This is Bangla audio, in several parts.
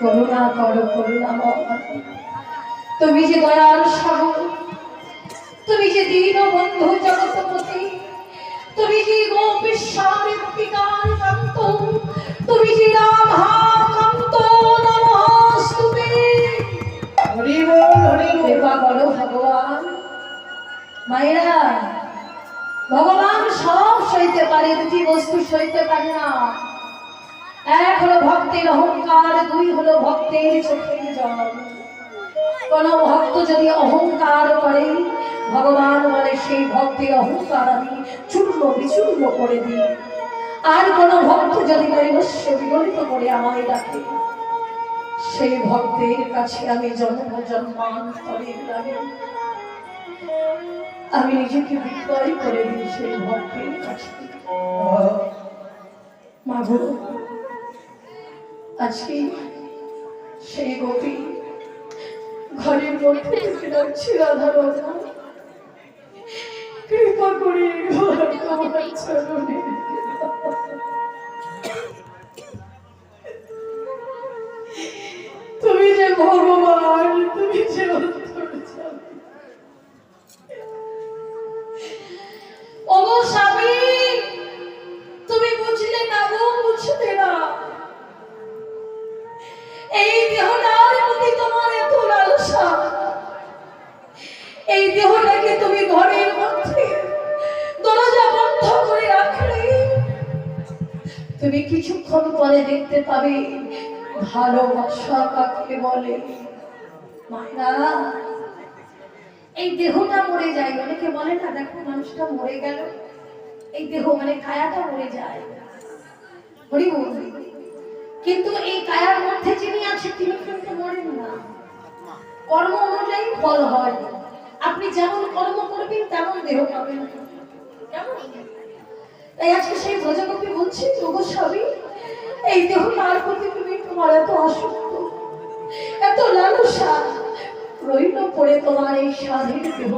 করুণা করো করুণা তুমি যে দয়াল সাগর তুমি যে দীন বন্ধু জগৎপতি তুমি যে গোপীশ্বর গোপিকার কান্ত তুমি যে রাধা কান্ত নমস্তুতে। হরি বল হরি কৃপা করো ভগবান। মায়েরা ভগবান সব সইতে পারে দুটি বস্তু সইতে পারে না। এক হলো ভক্তের অহংকার, দুই হলো ভক্তের চোখের জল। কোন ভক্ত যদি অহংকার করে, ভগবান বলে সেই ভক্তের অহংকার আমি চূর্ণ বিচূর্ণ করে দিই। আর কোন ভক্ত যদি নৈবস্য বিগলিত করে আমায় ডাকে। সেই ভক্তের কাছে আমি জন্ম, জন্মান্তরের লাগে। আমি নিজেকে বিক্রয় করে দিই সেই ভক্তের কাছে। মাগো আজকে সেই গোপী ঘরের মধ্যে ঢুকে ডাকছি রাধা রাধা। কৃপা করে তুমি যে ভগবান পরে দেখতে পাবে। ভালোবাসা কাকে বলে? মায়েরা, এই দেহটা মরে যায়। অনেকে বলে না, দেখো মানুষটা মরে গেল। এই দেহ মানে কায়াটা মরে যায়। হরি কিন্তু এই কায়ার মধ্যে যিনি আছে, তিনি কিন্তু মরেন না। কর্ম অনুযায়ী ফল হয়। আপনি যেমন কর্ম করবেন, তেমন দেহ পাবেন? তাই আজকে সেই ব্রজগোপী বলছি যোগ সবই এই দেহ তার প্রতি তুমি তোমার এত আসক্ত এত লালসা? রইল পড়ে তোমার এই স্বাধীন দেহ,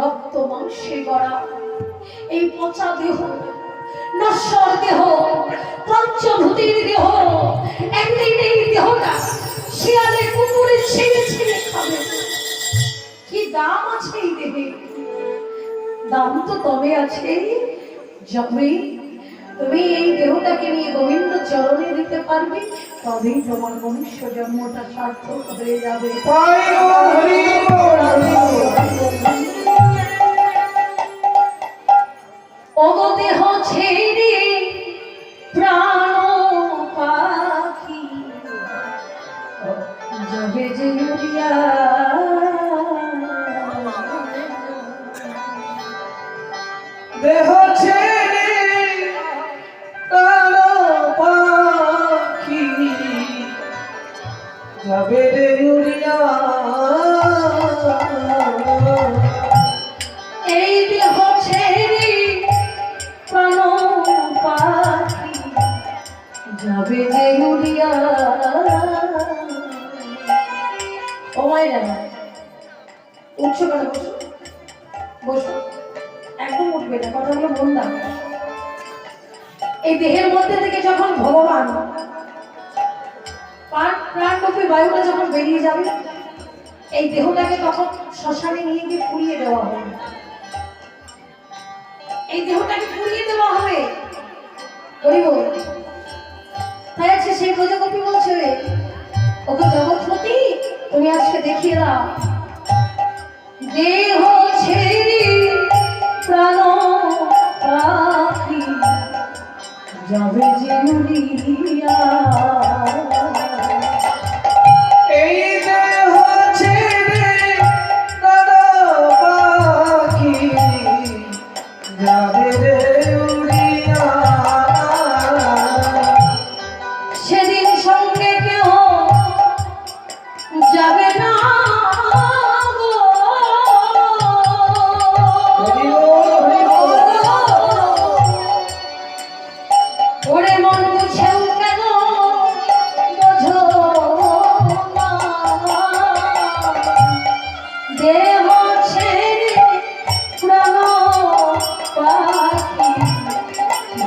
রক্ত মাংসে গড়া এই পচা দেহ নশ্বর দেহ, পঞ্চভূতির দেহ একদিন এই দেহটা শিয়ালে, কুকুরে ছিঁড়ে ছিঁড়ে খাবে। কি দাম আছে এই দেহে? দাম তো তবে আছে, যবে তুমি এই দেহটাকে নিয়ে গোবিন্দ চরণে দিতে পারবে তবেই তোমার মনুষ্য জন্মটা সার্থক হয়ে যাবে। অবদেহ ছেড়ে প্রাণ পাখি। জবে যে দেহ ছেড়ে যাবে যে ও এই দেহের মধ্যে থেকে যখন ভগবান প্রাণ প্রাণরূপী বায়ুটা যখন বেরিয়ে যাবে, এই দেহটাকে তখন শ্মশানে নিয়ে গিয়ে পুড়িয়ে দেওয়া হবে। এই দেহটাকে পুড়িয়ে দেওয়া হবে। হরি বল। তাই আছে সেই প্রজাপতি বলছে ওকে জগৎপতি, তুমি আজকে দেখিয়ে দাও। দেহ ছেড়ে প্রাণ রাখি, যাবে যে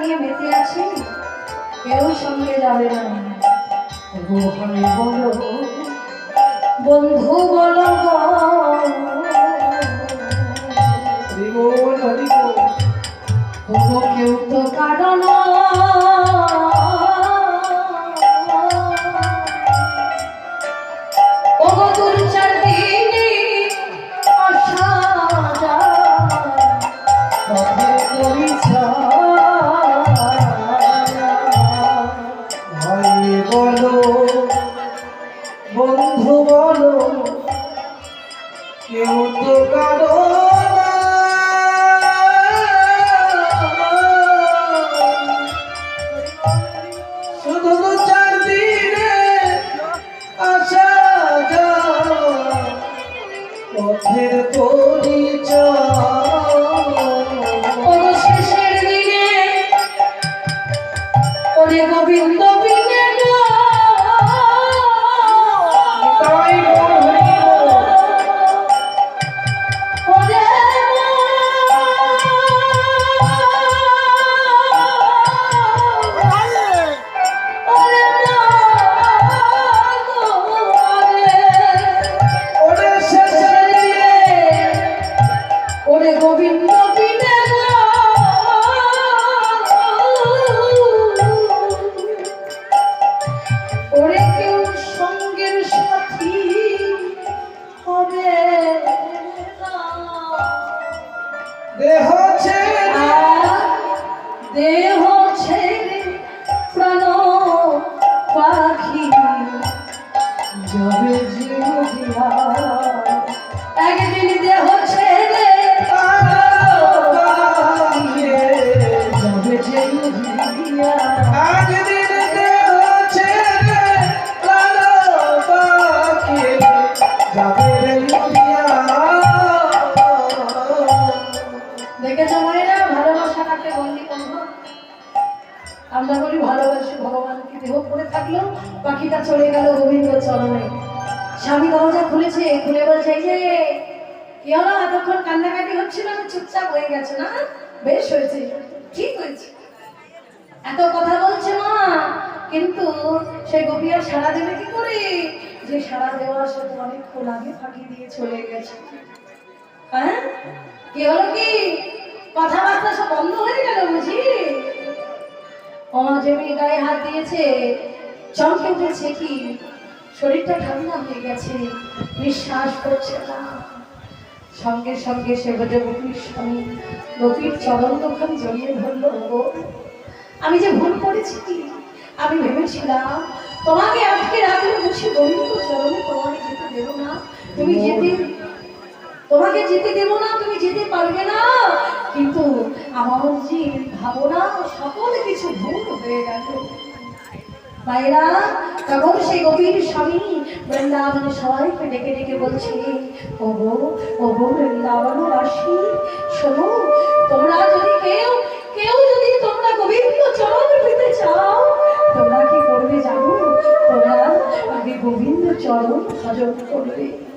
নিয়ে মেতে আছে কেউ সঙ্গে যাবে না। বন্ধু বলো ওরে কেউ সঙ্গের সাথী হবে। দেহ ছেড়ে দেহ ছেড়ে প্রাণ পাখি যাবে জিয়া একদিন দেহ আমরা বলি ভালোবাসি ভগবানকে, দেহ করে থাকলেও পাখিটা চলে গেল গোবিন্দ চরণে। স্বামী দরজা খুলেছে, খুলে বলছে, এই যে, কি হলো? এতক্ষণ কান্নাকাটি হচ্ছিল না? চুপচাপ হয়ে গেছে না? বেশ হয়েছে, ঠিক হয়েছে। এত কথা বলছে মা, কিন্তু সেই গোপী আর সারা দেবে কি করে? যে সারা দেওয়ার সে তো অনেকক্ষণ আগে ফাঁকি দিয়ে চলে গেছে। হ্যাঁ? কি হলো কি? কথাবার্তা সব বন্ধ হয়ে গেল বুঝি? অজমি গায়ে হাত দিয়েছে চমকে উঠেছে কি? শরীরটা ঠান্ডা হয়ে গেছে নিঃশ্বাস করছে না। সঙ্গে সঙ্গে সে বোঝে গোপীর স্বামী গোপীর চরণ দোকান জড়িয়ে ধরলো আমি যে ভুল করেছি কি? আমি ভেবেছিলাম তোমাকে আটকে রাখলে বুঝি গোবিন্দ চরণে তোমাকে যেতে দেবো না। তুমি যেতে তোমাকে যেতে দেব না, তুমি যেতে পারবে না। কিন্তু আমার যে ভাবনা সকল কিছু ভুল হয়ে গেল। মায়েরা তখন সেই গভীর স্বামী বৃন্দাবনে সবাইকে ডেকে ডেকে বলছে, ওগো ওগো বৃন্দাবনবাসী শোনো, তোমরা যদি কেউ কেউ যদি তোমরা গোবিন্দ চরণ পেতে চাও, তোমরা কি করবে জানো? তোমরা আগে গোবিন্দ চরণ ভজন করবে।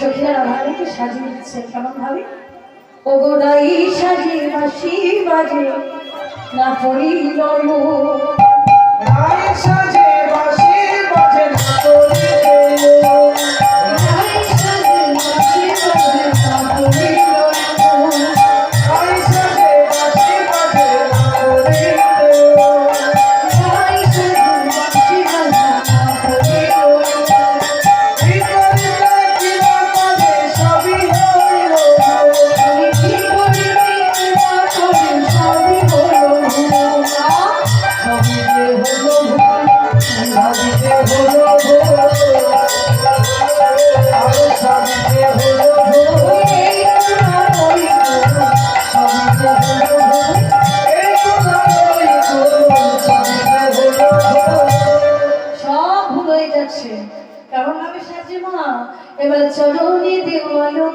সখীরা রাধারানীকে সাজিয়ে দিচ্ছে কেমন ভাবে? ও গোদাই সাজি বাসি বাজে না পড়িল সব ভুল যাচ্ছে। কারণ আমি সাজি মা। এবার চরণে দেওয়ালো